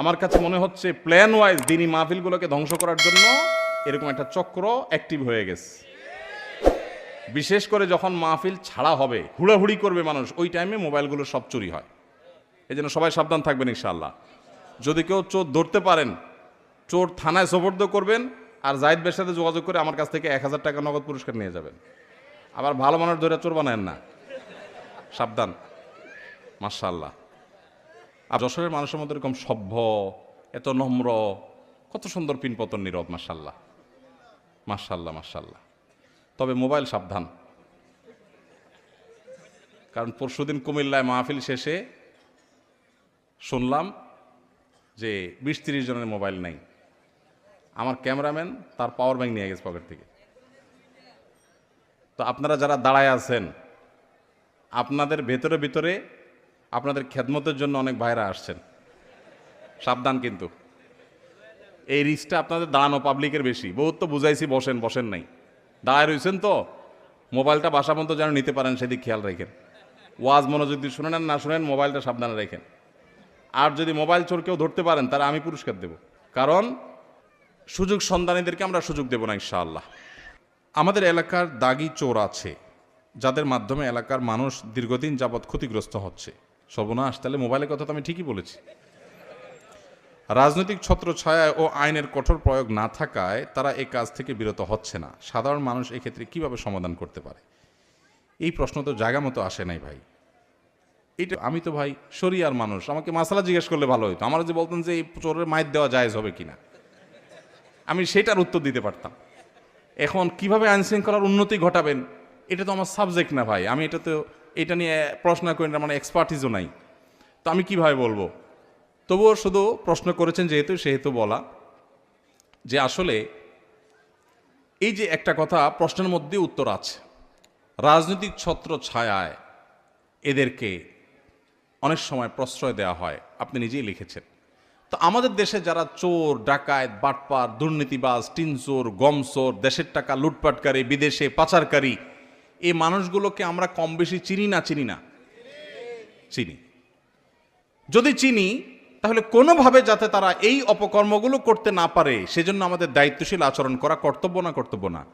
আমার কাছে মনে হচ্ছে প্ল্যান ওয়াইজ দিনই মাহফিলগুলোকে ধ্বংস করার জন্য এরকম একটা চক্র অ্যাক্টিভ হয়ে গেছে। বিশেষ করে যখন মাহফিল ছাড়া হবে, হুড়াহুড়ি করবে মানুষ, ওই টাইমে মোবাইলগুলো সব চুরি হয়। এই জন্য সবাই সাবধান থাকবেন ইনশাআল্লাহ। যদি কেউ চোর ধরতে পারেন, চোর থানায় সোপর্দ করবেন, আর জাহিদ বের সাথে যোগাযোগ করে আমার কাছ থেকে এক হাজার টাকা নগদ পুরস্কার নিয়ে যাবেন। আবার ভালো মানুষ ধরে চোর বানায়েন না। সাবধান। মার্শাল্লাহ আর যশোরের মানুষের মধ্যে এরকম সভ্য, এত নম্র, কত সুন্দর পিনপতন নীরব মার্শাল্লাহ মার্শাল্লাহ মার্শাল্লাহ তবে মোবাইল সাবধান। কারণ পরশুদিন কুমিল্লায় মাহফিল শেষে শুনলাম যে বিশ তিরিশ জনের মোবাইল নেই। আমার ক্যামেরাম্যান তার পাওয়ার ব্যাংক নিয়ে গেছে পকেট থেকে। তো আপনারা যারা দাঁড়ায় আছেন, আপনাদের ভেতরে, ভিতরে আপনাদের খেদমতের জন্য অনেক ভাইরা আসছেন। সাবধান কিন্তু। এই রিস্কটা আপনাদের দাঁড়ানো পাবলিকের বেশি। বহুত তো বুঝাইছি, বসেন বসেন নাই। দাঁড়ায় রয়েছেন তো। মোবাইলটা বাসা মতো যেন নিতে পারেন, সেদিক খেয়াল রাখেন। ওয়াজ মনোযোগ দিয়ে শুনেন না শুনেন, মোবাইলটা সাবধানে রাখেন। আর যদি মোবাইল চোর কেউ ধরতে পারেন তারা আমি পুরস্কার দেব। কারণ সুযোগ সন্ধানীদেরকে আমরা সুযোগ দেব না, ইনশাআল্লাহ। আমাদের এলাকার দাগি চোর আছে, যাদের মাধ্যমে এলাকার মানুষ দীর্ঘদিন যাবৎ ক্ষতিগ্রস্ত হচ্ছে। সর্বনাশ, তাহলে মোবাইলের কথা তো আমি ঠিকই বলেছি। রাজনৈতিক ছত্র ছত্রছায়া ও আইনের কঠোর প্রয়োগ না থাকায় তারা এই কাজ থেকে বিরত হচ্ছে না। সাধারণ মানুষ এক্ষেত্রে কীভাবে সমাধান করতে পারে? এই প্রশ্ন তো জায়গা মতো আসে নাই ভাই। এটা আমি তো ভাই শরিয়ার মানুষ, আমাকে মাসালা জিজ্ঞেস করলে ভালো হতো আমার যে বলতেন যে এই চোরের মায়ের দেওয়া জায়েজ হবে কিনা। আমি সেটার উত্তর দিতে পারতাম। এখন কীভাবে আইন শৃঙ্খলার উন্নতি ঘটাবেন, এটা তো আমার সাবজেক্ট না ভাই। আমি এটা তো এটা নিয়ে প্রশ্ন করেন মানে এক্সপার্টিসও নাই। তো আমি কীভাবে বলব? তবুও শুধু প্রশ্ন করেছেন যেহেতু, সেহেতু বলা যে আসলে এই যে একটা কথা, প্রশ্নের মধ্যে উত্তর আছে। রাজনৈতিক ছত্র ছায়ায় এদেরকে অনেক সময় প্রশ্রয় দেওয়া হয়। আপনি নিজেই লিখেছেন। তো আমাদের দেশে যারা চোর, ডাকাত, বাটপার, দুর্নীতিবাজ, টিনচোর, গমচোর, দেশের টাকা লুটপাটকারী, বিদেশে পাচারকারী এই মানুষগুলোকে আমরা কম বেশি চিনি না চিনি না? চিনি। যদি চিনি, তাহলে কোনোভাবে যাতে তারা এই অপকর্মগুলো করতে না পারে, সেজন্য আমাদের দায়িত্বশীল আচরণ করা কর্তব্য না কর্তব্য না।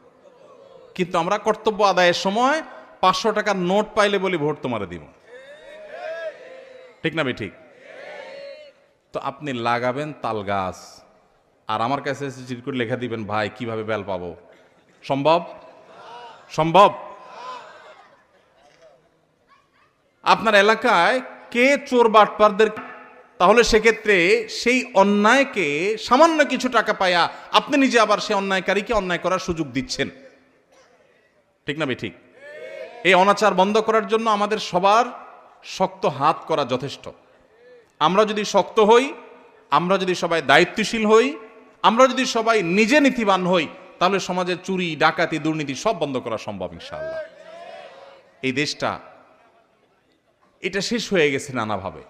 কিন্তু আমরা কর্তব্য আদায়ের সময় পাঁচশো টাকার নোট পাইলে বলি, ভোট তোমারে দিব। ঠিক না, ভাই? ঠিক? তো আপনি লাগাবেন তাল গাছ। আর আমার কাছে এসে চিট করে লেখা দিবেন, ভাই, কীভাবে বেল পাবো? সম্ভব? সম্ভব? আপনার এলাকায় কে চোর বাটপারদের, তাহলে সেক্ষেত্রে সেই অন্যায়কে সামান্য কিছু টাকা পায়া আপনি নিজে আবার সেই অন্যায়কারীকে অন্যায় করার সুযোগ দিচ্ছেন। ঠিক না ঠিক এই অনাচার বন্ধ করার জন্য আমাদের সবার শক্ত হাত করা যথেষ্ট। আমরা যদি শক্ত হই, আমরা যদি সবাই দায়িত্বশীল হই, আমরা যদি সবাই নিজে নীতিবান হই, তাহলে সমাজে চুরি, ডাকাতি, দুর্নীতি সব বন্ধ করা সম্ভব ইনশাআল্লাহ। এই দেশটা এটা শেষ হয়ে গেছে নানাভাবে।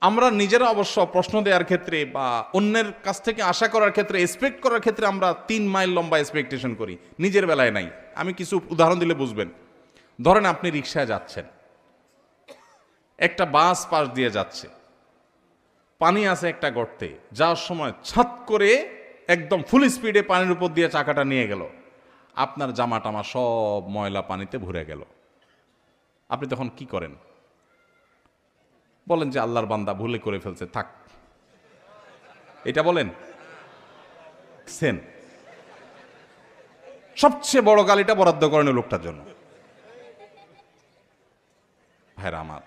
আমরা নিজেরা অবশ্য প্রশ্ন দেওয়ার ক্ষেত্রে বা অন্যের কাছ থেকে আশা করার ক্ষেত্রে এক্সপেক্ট করার ক্ষেত্রে আমরা তিন মাইল লম্বা এক্সপেকটেশন করি। নিজের বেলায় নাই। আমি কিছু উদাহরণ দিলে বুঝবেন। ধরেন আপনি রিক্সায় যাচ্ছেন। একটা বাস পাশ দিয়ে যাচ্ছে। পানি আছে একটা গর্তে। যাওয়ার সময় ছাত করে একদম ফুল স্পিডে পানির উপর দিয়ে চাকাটা নিয়ে গেল। আপনার জামা টামা সব ময়লা পানিতে ভরে গেল। আপনি তখন কি করেন? বলেন যে আল্লাহর বান্দা ভুলে করে ফেলছে, থাক। এটা বলেন? সেন। সবচেয়ে বড় গালিটা বরাদ্দ করেন লোকটার জন্য। ভাইরা আমার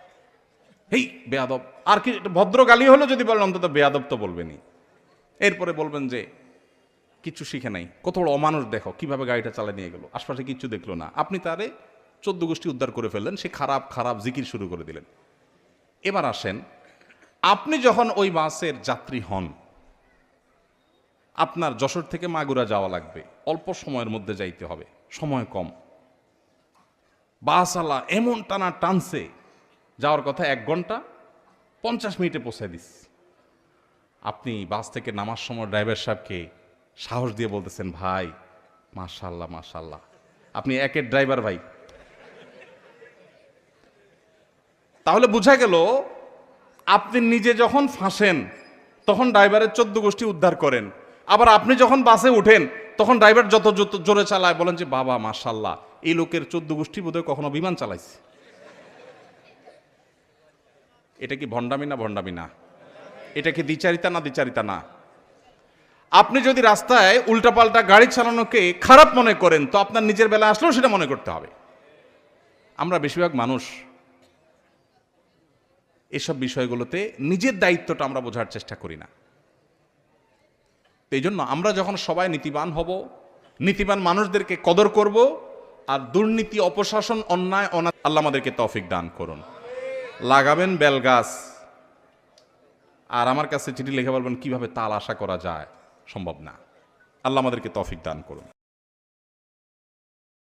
এই বেয়াদব। আর কি ভদ্র গালি হলো যদি বলেন, অন্তত বেয়াদব তো বলবেনই। এরপরে বলবেন যে, কিচ্ছু শিখে নাই। কত বড় অমানুষ, দেখো, কীভাবে গাড়িটা চালা নিয়ে গেল। আশপাশে কিচ্ছু দেখল না। আপনি তারে চোদ্দ গোষ্ঠী উদ্ধার করে ফেললেন, সে খারাপ খারাপ জিকির শুরু করে দিলেন। এবার আসেন, আপনি যখন ওই বাসের যাত্রী হন, আপনার যশোর থেকে মাগুরা যাওয়া লাগবে। অল্প সময়ের মধ্যে যাইতে হবে, সময় কম। বাসওয়ালা এমন টানা টানছে, যাওয়ার কথা এক ঘণ্টা, পঞ্চাশ মিনিটে পৌঁছায় দিস। আপনি বাস থেকে নামার সময় ড্রাইভার সাহেবকে সাহস দিয়ে বলতেছেন, ভাই, মাশাল্লাহ মাশাল্লাহ। আপনি একের ড্রাইভার ভাই তাহলে বোঝা গেল, আপনি নিজে যখন ফাঁসেন, তখন ড্রাইভারের চোদ্দ গোষ্ঠী উদ্ধার করেন। আবার আপনি যখন বাসে ওঠেন তখন ড্রাইভার যত যত জোরে চালায়, বলেন যে, বাবা মাশাল্লাহ এই লোকের চোদ্দ গোষ্ঠী বোধহয় কখনো বিমান চালাইছে। এটা কি ভণ্ডামি না ভণ্ডামি না? এটা কি দ্বিচারিতা না দ্বিচারিতা না? আপনি যদি রাস্তায় উল্টাপাল্টা গাড়ি চালানোকে খারাপ মনে করেন, তো আপনার নিজের বেলা আসলেও সেটা মনে করতে হবে। আমরা বেশিরভাগ মানুষ এসব বিষয়গুলোতে নিজের দায়িত্বটা আমরা বোঝার চেষ্টা করি না। তো এই জন্য আমরা যখন সবাই নীতিবান হব, নীতিবান মানুষদেরকে কদর করব আর দুর্নীতি, অপশাসন, অন্যায় অনা আল্লাহ আমাদেরকে তফিক দান করুন। লাগাবেন বেল গাছ। আর আমার কাছে চিঠি লিখে বলবেন, কীভাবে তাল আশা করা যায়? সম্ভব না। আল্লাহ আমাদেরকে তফিক দান করুন।